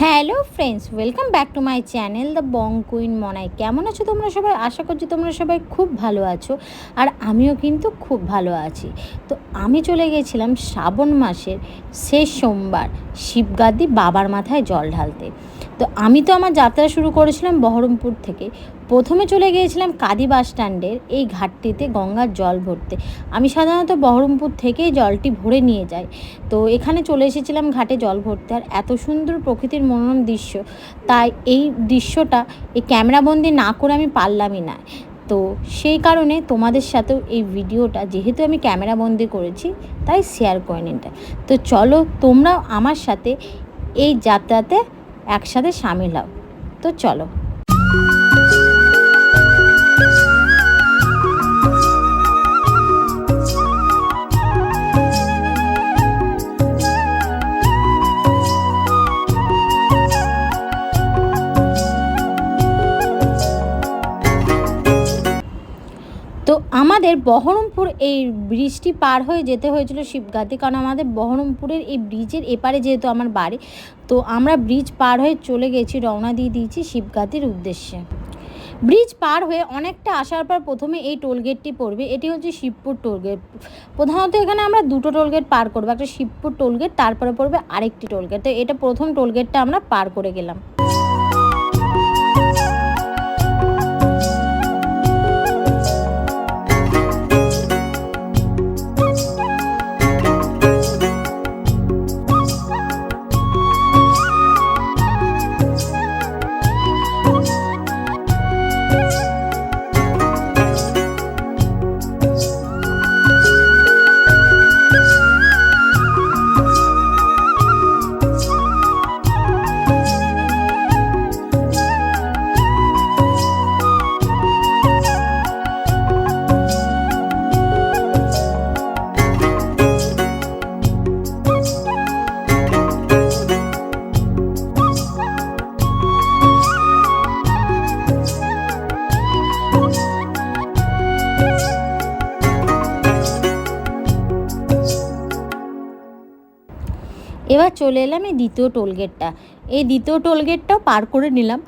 Hello friends, welcome back to my channel the Bong queen Monai. কেমন আছো তোমরা সবাই? আশা করছি তোমরা সবাই খুব ভালো আছো আর আমিও কিন্তু খুব ভালো আছি। তো আমি চলে গেছিলাম শ্রাবণ মাসের শেষ সোমবার শিবগাদি বাবার মাথায় জল ঢালতে। তো আমি তো আমার যাত্রা শুরু করেছিলাম বহরমপুর থেকে। প্রথমে চলে গিয়েছিলাম কাদি বাস স্ট্যান্ডের এই ঘাটটিতে গঙ্গার জল ভরতে। আমি সাধারণত বহরমপুর থেকেই জলটি ভরে নিয়ে যাই। তো এখানে চলে এসেছিলাম ঘাটে জল ভরতে আর এত সুন্দর প্রকৃতির মনোরম দৃশ্য। তাই এই দৃশ্যটা এই ক্যামেরাবন্দি না করে আমি পারলামই না। তো সেই কারণে তোমাদের সাথেও এই ভিডিওটা, যেহেতু আমি ক্যামেরাবন্দি করেছি, তাই শেয়ার করে নিটা তো চলো তোমরাও আমার সাথে এই যাত্রাতে একসাথে সামিল হও। তো চলো। আমাদের বহরমপুর এই ব্রিজটি পার হয়ে যেতে হয়েছিল শিবগাতি, কারণ আমাদের বহরমপুরের এই ব্রিজের এপারে যেহেতু আমার বাড়ি, তো আমরা ব্রিজ পার হয়ে চলে গেছি, রওনা দিয়ে দিয়েছি শিবগাতির উদ্দেশ্যে। ব্রিজ পার হয়ে অনেকটা আসার পর প্রথমে এই টোলগেটটি পড়বে, এটি হচ্ছে শিবপুর টোলগেট প্রধানত এখানে আমরা দুটো টোলগেট পার করব, একটা শিবপুর টোলগেট তারপরে পড়বে আরেকটি টোলগেট তো এটা প্রথম টোলগেটটা আমরা পার করে গেলাম। চলে এলাম এই দ্বিতীয় টোলগেটটা এই দ্বিতীয় টোলগেটটাও পার করে নিলাম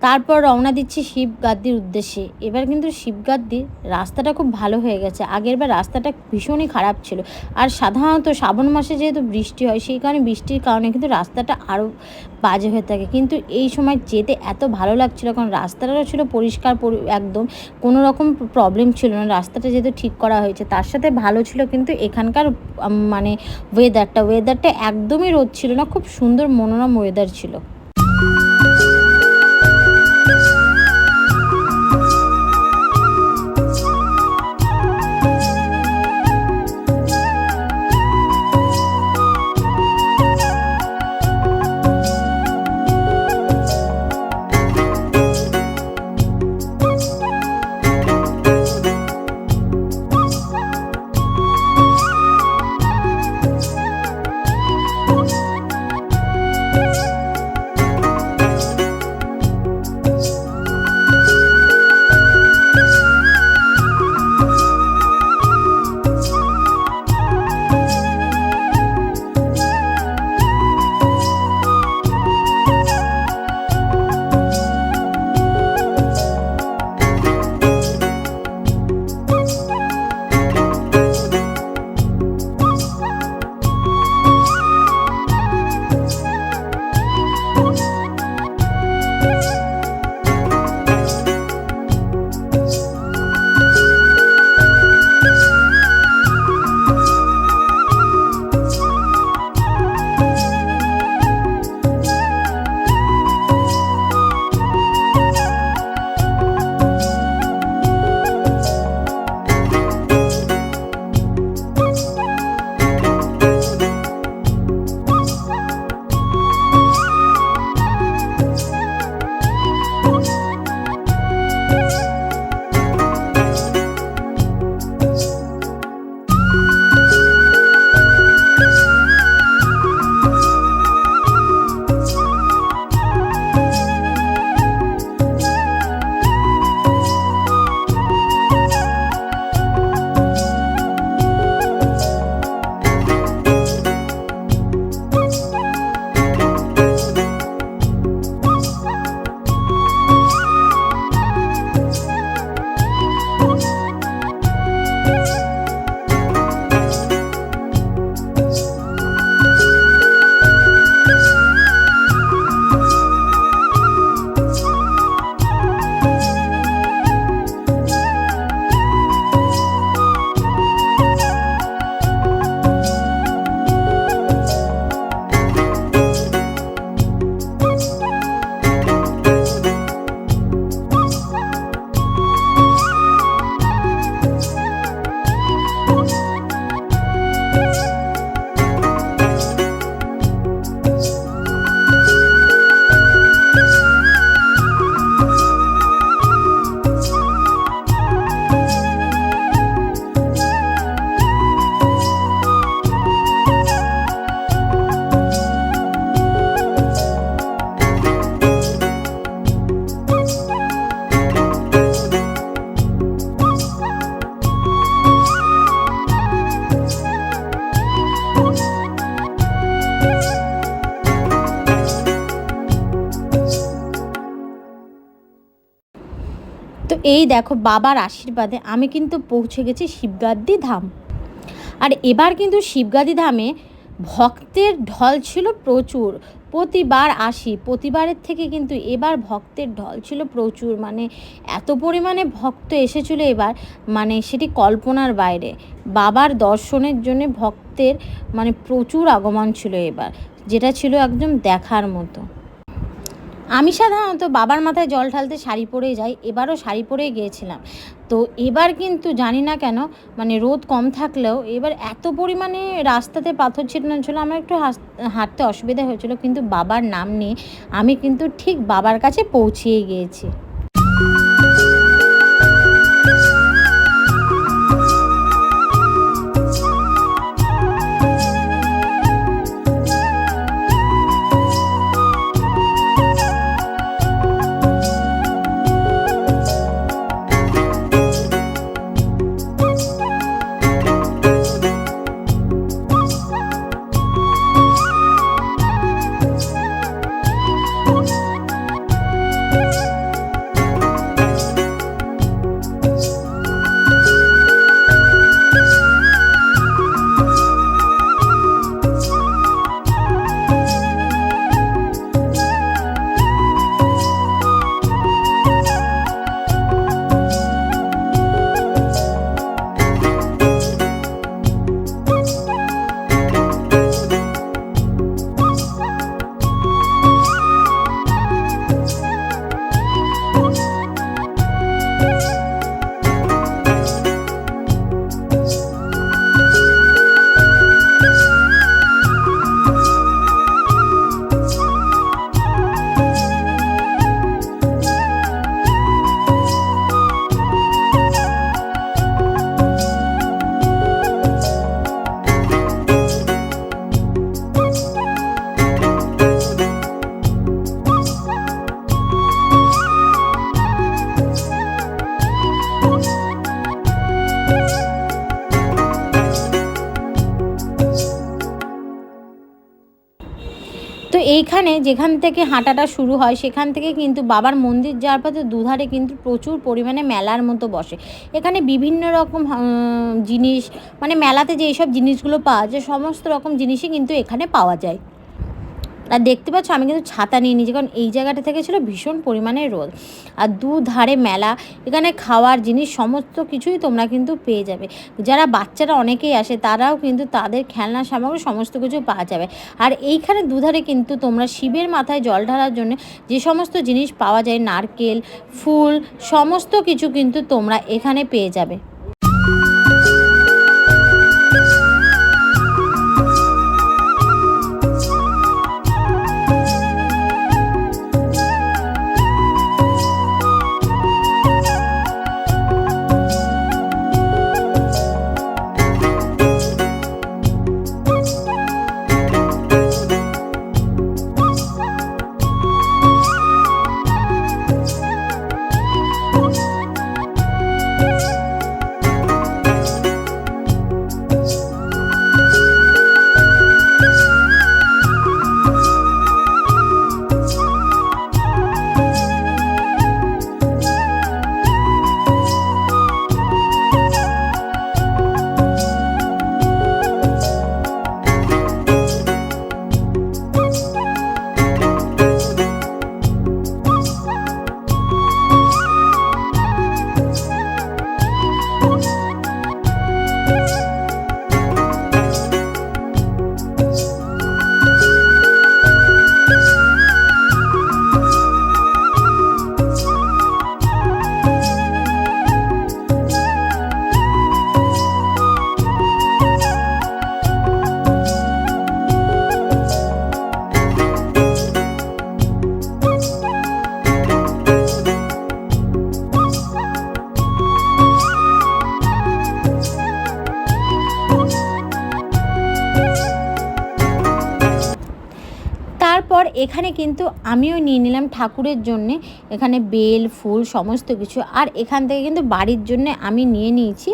তারপর রওনা দিচ্ছি শিবগাদ্দির উদ্দেশ্যে। এবার কিন্তু শিবগাদ্দির রাস্তাটা খুব ভালো হয়ে গেছে। আগের বার রাস্তাটা ভীষণই খারাপ ছিল। আর সাধারণত শ্রাবণ মাসে যেহেতু বৃষ্টি হয়, সেই কারণে বৃষ্টির কারণে কিন্তু রাস্তাটা আরও বাজে হয়ে থাকে। কিন্তু এই সময় যেতে এত ভালো লাগছিল, কারণ রাস্তাটাও ছিল পরিষ্কার, পরি- একদম কোনো রকম প্রবলেম ছিল না। রাস্তাটা যেহেতু ঠিক করা হয়েছে, তার সাথে ভালো ছিল কিন্তু এখানকার মানে ওয়েদারটা ওয়েদারটা একদমই রোদ ছিল না, খুব সুন্দর মনোরম ওয়েদার ছিল। এই দেখো বাবার আশীর্বাদে আমি কিন্তু পৌঁছে গেছি শিবগাদ্দি ধাম। আর এবার কিন্তু শিবগাদি ধামে ভক্তের ঢল ছিল প্রচুর। প্রতিবার আসি, প্রতিবারের থেকে কিন্তু এবার ভক্তের ঢল ছিল প্রচুর। মানে এত পরিমাণে ভক্ত এসেছিল এবার মানে সেটি কল্পনার বাইরে। বাবার দর্শনের জন্য ভক্তের মানে প্রচুর আগমন ছিল এবার, যেটা ছিল একদম দেখার মতো। আমি সাধারণত বাবার মাথায় জল ঢালতে শাড়ি পরে যাই, এবারও শাড়ি পরে গিয়েছিলাম। তো এবার কিন্তু জানি না কেন মানে রোদ কম থাকলেও এবার এত পরিমাণে রাস্তাতে পাথর ছিটানো ছিল আমার একটু হাঁটতে অসুবিধা হয়েছিল, কিন্তু বাবার নাম নিয়ে আমি কিন্তু ঠিক বাবার কাছে পৌঁছিয়ে গিয়েছি। তো এইখানে যেখান থেকে হাঁটাটা শুরু হয়, সেখান থেকে কিন্তু বাবার মন্দির যাওয়ার পথে দুধারে কিন্তু প্রচুর পরিমাণে মেলার মতো বসে। এখানে বিভিন্ন রকম জিনিস মানে মেলাতে যে এইসব জিনিসগুলো পাওয়া যায়, সমস্ত রকম জিনিসই কিন্তু এখানে পাওয়া যায়। আর দেখতে পাচ্ছ, আমি কিন্তু ছাতা নিয়ে নিয়েছি, কারণ এই জায়গাটা থেকে ছিল ভীষণ পরিমাণে রোদ। আর দুধারে মেলা, এখানে খাওয়ার জিনিস, সমস্ত কিছুই তোমরা কিন্তু পেয়ে যাবে। যারা বাচ্চারা অনেকেই আসে, তারাও কিন্তু তাদের খেলনা সামগ্রী সমস্ত কিছু পাওয়া যাবে। আর এইখানে দুধারে কিন্তু তোমরা শিবের মাথায় জল ঢালার জন্য যে সমস্ত জিনিস পাওয়া যায়, নারকেল, ফুল, সমস্ত কিছু কিন্তু তোমরা এখানে পেয়ে যাবে। আমিও নিয়ে নিলাম ঠাকুরের জন্যে। এখানে বেল, ফুল, সমস্ত কিছু। আর এখান থেকে কিন্তু বাড়ির জন্য আমি নিয়ে নিয়েছি।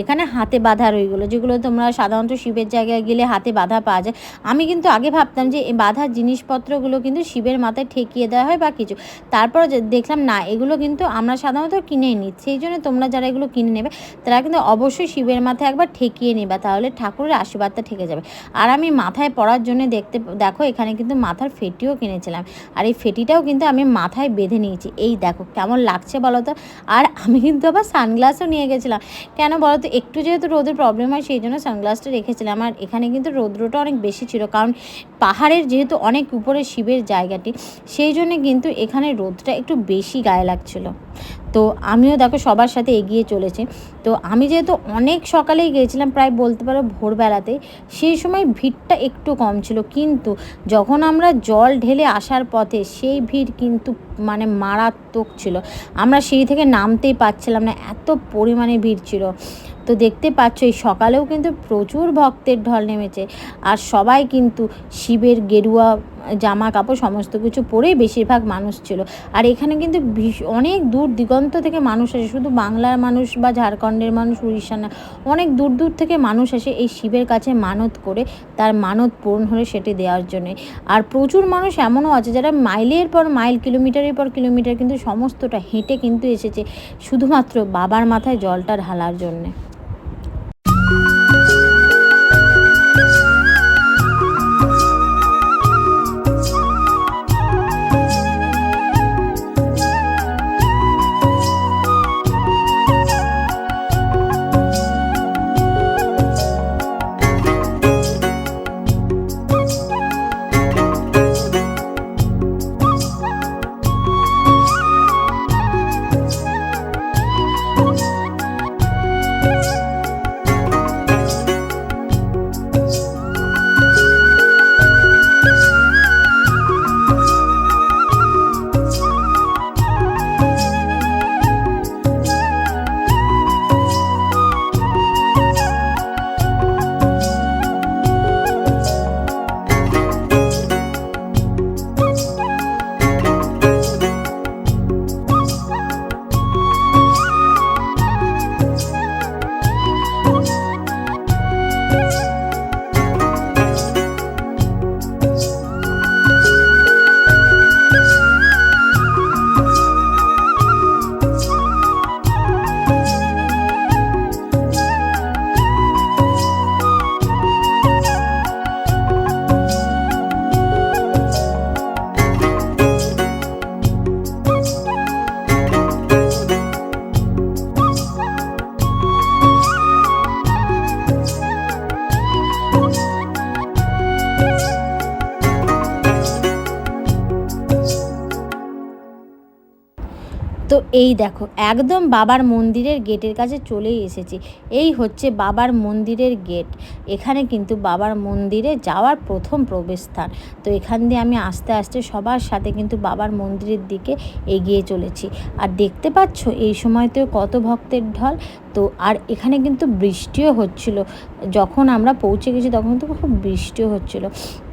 এখানে হাতে বাঁধা রইগুলো, যেগুলো তোমরা সাধারণত শিবের জায়গায় গেলে হাতে বাঁধা পাওয়া যায়। আমি কিন্তু আগে ভাবতাম যে এই বাঁধার জিনিসপত্রগুলো কিন্তু শিবের মাথায় ঠেকিয়ে দেওয়া হয় বা কিছু। তারপর দেখলাম না, এগুলো কিন্তু আমরা সাধারণত কিনেই নিই সেই জন্য তোমরা যারা এগুলো কিনে নেবে, তারা কিন্তু অবশ্যই শিবের মাথায় একবার ঠেকিয়ে নেবে, তাহলে ঠাকুরের আশীর্বাদটা ঠেকে যাবে। আর আমি মাথায় পড়ার জন্য দেখতে, দেখো এখানে কিন্তু মাথার ফেটিও কিনেছিলাম। আর এই ফেটিটাও কিন্তু আমি মাথায় বেঁধে নিয়েছি। এই দেখো কেমন লাগছে বলো তো আর আমি কিন্তু আবার সানগ্লাসও নিয়ে গেছিলাম। কেন বলো তো একটু যেহেতু রোদের প্রবলেম হয়, সেই জন্য সানগ্লাসটা রেখেছিলাম। আর এখানে কিন্তু রৌদ্রটা অনেক বেশি ছিল, কারণ পাহাড়ের যেহেতু অনেক উপরে শিবের জায়গাটি, সেই জন্যে কিন্তু এখানে রোদটা একটু বেশি গায়ে লাগছিল। তো আমিও দেখো সবার সাথে এগিয়ে চলেছে। তো আমি যেহেতু অনেক সকালেই গিয়েছিলাম, প্রায় বলতে পারো ভোরবেলাতে সেই সময় ভিড়টা একটু কম ছিল। কিন্তু যখন আমরা জল ঢেলে আসার পথে সেই ভিড় কিন্তু মানে মারাত্মক ছিল। আমরা সেই থেকে নামতেই পারছিলাম না, এত পরিমাণে ভিড় ছিল। তো দেখতে পাচ্ছ, এই সকালেও কিন্তু প্রচুর ভক্তের ঢল নেমেছে। আর সবাই কিন্তু শিবের গেরুয়া জামা, কাপড় সমস্ত কিছু পরেই বেশিরভাগ মানুষ ছিল। আর এখানে কিন্তু অনেক দূর দিগন্ত থেকে মানুষ আসে। শুধু বাংলার মানুষ বা ঝাড়খণ্ডের মানুষ উড়িষ্যা না, অনেক দূর দূর থেকে মানুষ আসে এই শিবের কাছে মানত করে, তার মানত পূরণ হলে সেটি দেওয়ার জন্যে। আর প্রচুর মানুষ এমনও আছে যারা মাইলের পর মাইল, কিলোমিটারের পর কিলোমিটার কিন্তু সমস্তটা হেঁটে কিন্তু এসেছে, শুধুমাত্র বাবার মাথায় জলটা ঢালার জন্যে। তো এই দেখো, একদম বাবার মন্দিরের গেটের কাছে চলেই এসেছি। এই হচ্ছে বাবার মন্দিরের গেট। এখানে কিন্তু বাবার মন্দিরে যাওয়ার প্রথম প্রবেশস্থান। তো এখান দিয়ে আমি আস্তে আস্তে সবার সাথে কিন্তু বাবার মন্দিরের দিকে এগিয়ে চলেছি। আর দেখতে পাচ্ছ, এই সময় তো কত ভক্তের ঢল। তো আর এখানে কিন্তু বৃষ্টিও হচ্ছিল। যখন আমরা পৌঁছে গেছি তখন তো খুব বৃষ্টিও হচ্ছিল।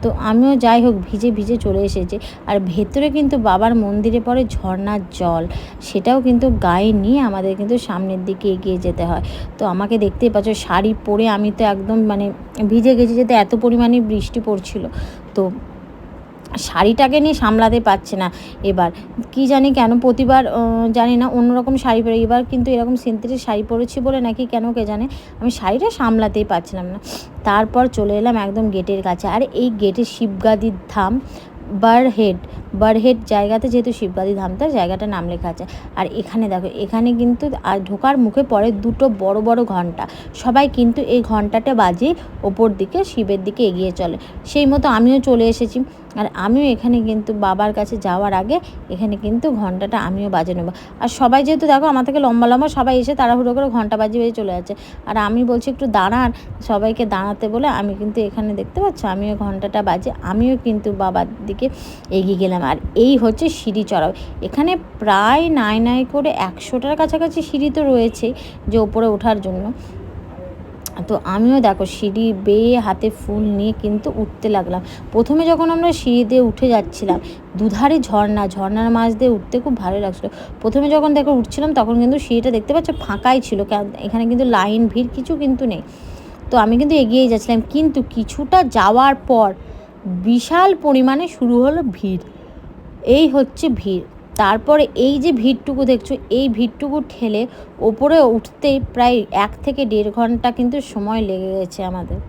তো আমিও যাই হোক, ভিজে ভিজে চলে এসেছি। আর ভেতরে কিন্তু বাবার মন্দিরে পরে ঝর্নার জল। সেটাও কিন্তু গায়ে নিয়ে আমাদের কিন্তু সামনের দিকে এগিয়ে যেতে হয়। তো আমাকে দেখতেই পাচ্ছ, শাড়ি পরে আমি তো একদম মানে ভিজে গেছি যেতে এত পরিমাণে বৃষ্টি পড়ছিল। তো শাড়িটাকে নিয়ে সামলাতে পারছে না। এবার কি জানি কেন প্রতিবার জানি না, অন্যরকম শাড়ি পরে, এবার কিন্তু এরকম সিনথেটিক শাড়ি পরেছি বলে নাকি কেন কে জানে, আমি শাড়িটা সামলাতেই পারছিলাম না। তারপর চলে এলাম একদম গেটের কাছে। আর এই গেটের শিবগাদির ধাম, বারহেড বারহেড জায়গাতে যেহেতু শিবগাদি ধাম, তার জায়গাটার নাম লেখা আছে। আর এখানে দেখো, এখানে কিন্তু আর ঢোকার মুখে পড়ে দুটো বড় বড় ঘণ্টা। সবাই কিন্তু এই ঘন্টাটা বাজে ওপর দিকে, শিবের দিকে এগিয়ে চলে। সেই মতো আমিও চলে এসেছি। আর আমিও এখানে কিন্তু বাবার কাছে যাওয়ার আগে এখানে কিন্তু ঘন্টাটা আমিও বাজে নেব। আর সবাই যেহেতু দেখো, আমার থেকে লম্বা লম্বা সবাই এসে তাড়াহুড়ো করে ঘণ্টা বাজিয়ে বাজিয়ে চলে যাচ্ছে। আর আমি বলছি একটু দাঁড়ান, সবাইকে দাঁড়াতে বলে আমি কিন্তু এখানে দেখতে পাচ্ছ, আমিও ঘন্টাটা বাজে আমিও কিন্তু বাবার দিকে এগিয়ে গেলাম। আর এই হচ্ছে সিঁড়ি চড়াও। এখানে প্রায় নাই নাই করে একশোটার কাছাকাছি সিঁড়ি তো রয়েছেই যে ওপরে ওঠার জন্য। তো আমিও দেখো সিঁড়ি বেয়ে হাতে ফুল নিয়ে কিন্তু উঠতে লাগলাম। প্রথমে যখন আমরা সিঁড়ি দিয়ে উঠে যাচ্ছিলাম, দুধারে ঝর্ণা, ঝর্ণার মাছ দিয়ে উঠতে খুব ভালো লাগছিল। প্রথমে যখন দেখো উঠছিলাম, তখন কিন্তু সিঁড়িটা দেখতে পাচ্ছ ফাঁকাই ছিল এখানে কিন্তু লাইন ভিড় কিছু কিন্তু নেই। তো আমি কিন্তু এগিয়েই যাচ্ছিলাম, কিন্তু কিছুটা যাওয়ার পর বিশাল পরিমাণে শুরু হলো ভিড়। এই হচ্ছে ভিড়। তারপরে এই যে ভিড়টুকু দেখছ, এই ভিড়টুকু ঠেলে ওপরে উঠতে প্রায় এক থেকে দেড় ঘণ্টা কিন্তু সময় লেগে গেছে আমাদের।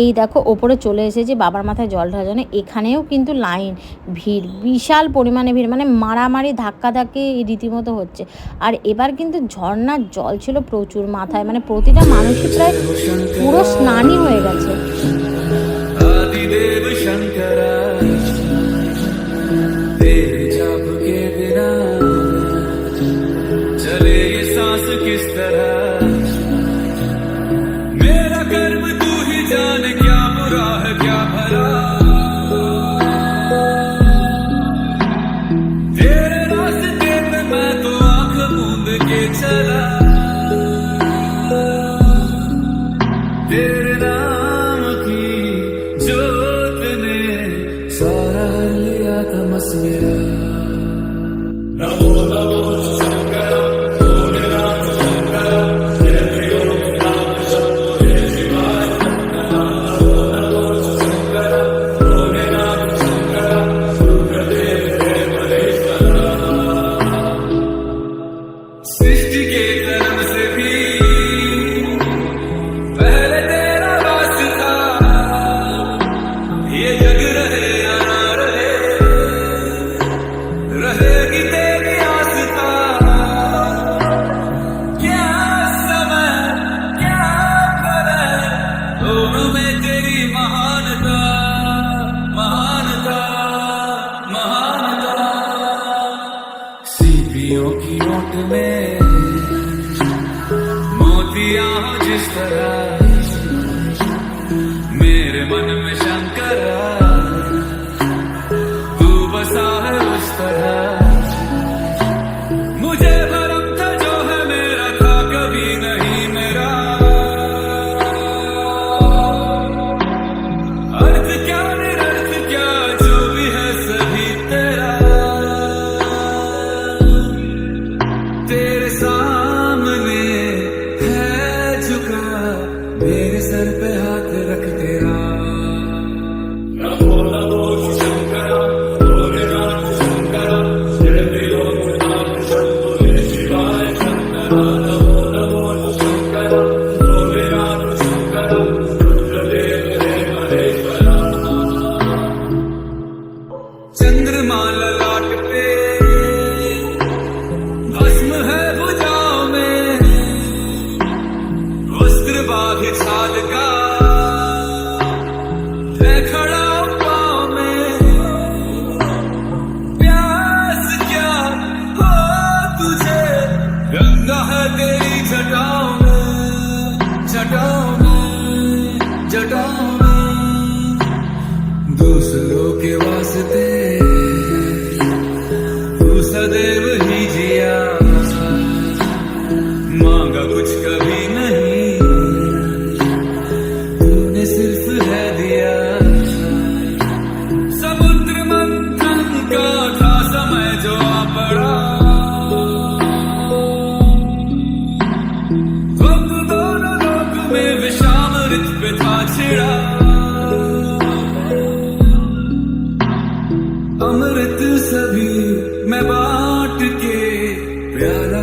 এই দেখো, ওপরে চলে এসেছে বাবার মাথায় জল ঢালার জন্য। এখানেও কিন্তু লাইন, ভিড়, বিশাল পরিমাণে ভিড় মানে মারামারি ধাক্কাধাক্কি রীতিমতো হচ্ছে। আর এবার কিন্তু ঝর্নার জল ছিল প্রচুর মাথায় মানে প্রতিটা মানুষই প্রায় পুরো স্নানই হয়ে গেছে। আদিদেব শঙ্করা।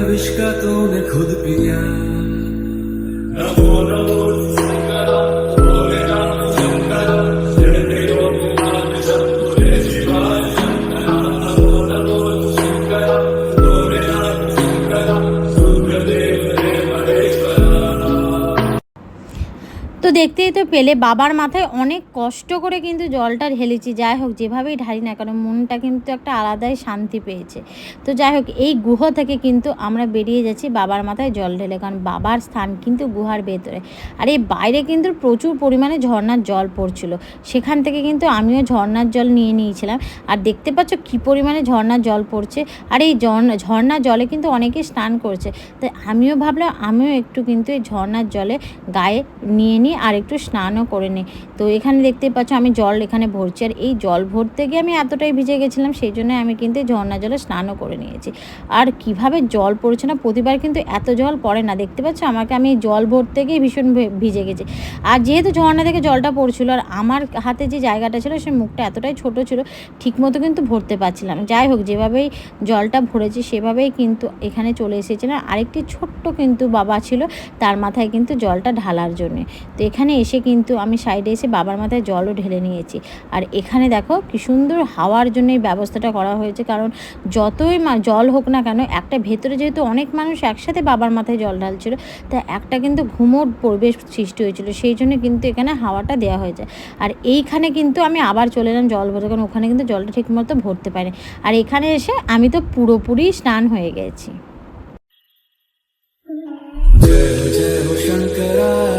विष का तूने खुद पिया তো দেখতেই তো পেলে, বাবার মাথায় অনেক কষ্ট করে কিন্তু জলটা ঢেলেছি। যাই হোক, যেভাবেই ঢালি না কারণ মনটা কিন্তু একটা আলাদাই শান্তি পেয়েছে। তো যাই হোক, এই গুহ থেকে কিন্তু আমরা বেরিয়ে যাচ্ছি বাবার মাথায় জল ঢেলে, কারণ বাবার স্থান কিন্তু গুহার ভেতরে। আর এই বাইরে কিন্তু প্রচুর পরিমাণে ঝর্ণার জল পড়ছিল। সেখান থেকে কিন্তু আমিও ঝর্ণার জল নিয়ে নিয়েছিলাম। আর দেখতে পাচ্ছ কী পরিমাণে ঝর্ণার জল পড়ছে। আর এই ঝর্ণার জলে কিন্তু অনেকে স্নান করছে। তাই আমিও ভাবলাম, আমিও একটু কিন্তু এই ঝর্ণার জলে গায়ে নিয়ে নিই। আর একটু স্নানও করে নিই তো এখানে দেখতে পাচ্ছ আমি জল এখানে ভরছি। আর এই জল ভরতে গিয়ে আমি এতটাই ভিজে গেছিলাম, সেই জন্য আমি কিন্তু ঝর্ণা জলে স্নানও করে নিয়েছি। আর কীভাবে জল পড়ছে না, প্রতিবার কিন্তু এত জল পড়ে না। দেখতে পাচ্ছ আমাকে আমি জল ভরতে গিয়ে ভীষণ ভিজে গেছি। আর যেহেতু ঝর্ণা থেকে জলটা পড়ছিল, আর আমার হাতে যে জায়গাটা ছিল, সে মুখটা এতটাই ছোট ছিল, ঠিকমতো কিন্তু ভরতে পারছিলাম। যাই হোক, যেভাবেই জলটা ভরেছি, সেভাবেই কিন্তু এখানে চলে এসেছিলাম। আরেকটি ছোট্ট কিন্তু বাবা ছিল, তার মাথায় কিন্তু জলটা ঢালার জন্যে। তো এখানে এসে কিন্তু আমি সাইডে এসে বাবার মাথায় জলও ঢেলে নিয়েছি আর এখানে দেখো কি সুন্দর হাওয়ার জন্য এই ব্যবস্থাটা করা হয়েছে কারণ যতই মা জল হোক না কেন একটা ভেতরে যেহেতু অনেক মানুষ একসাথে বাবার মাথায় জল ঢালছিল তা একটা কিন্তু ঘুমোট পরিবেশ সৃষ্টি হয়েছিল সেই জন্য কিন্তু এখানে হাওয়াটা দেওয়া হয়েছে আর এইখানে কিন্তু আমি আবার চলে এলাম জল ভরতে কারণ ওখানে কিন্তু জলটা ঠিকমতো ভরতে পারিনি আর এখানে এসে আমি তো পুরোপুরি স্নান হয়ে গেছি जय जय हो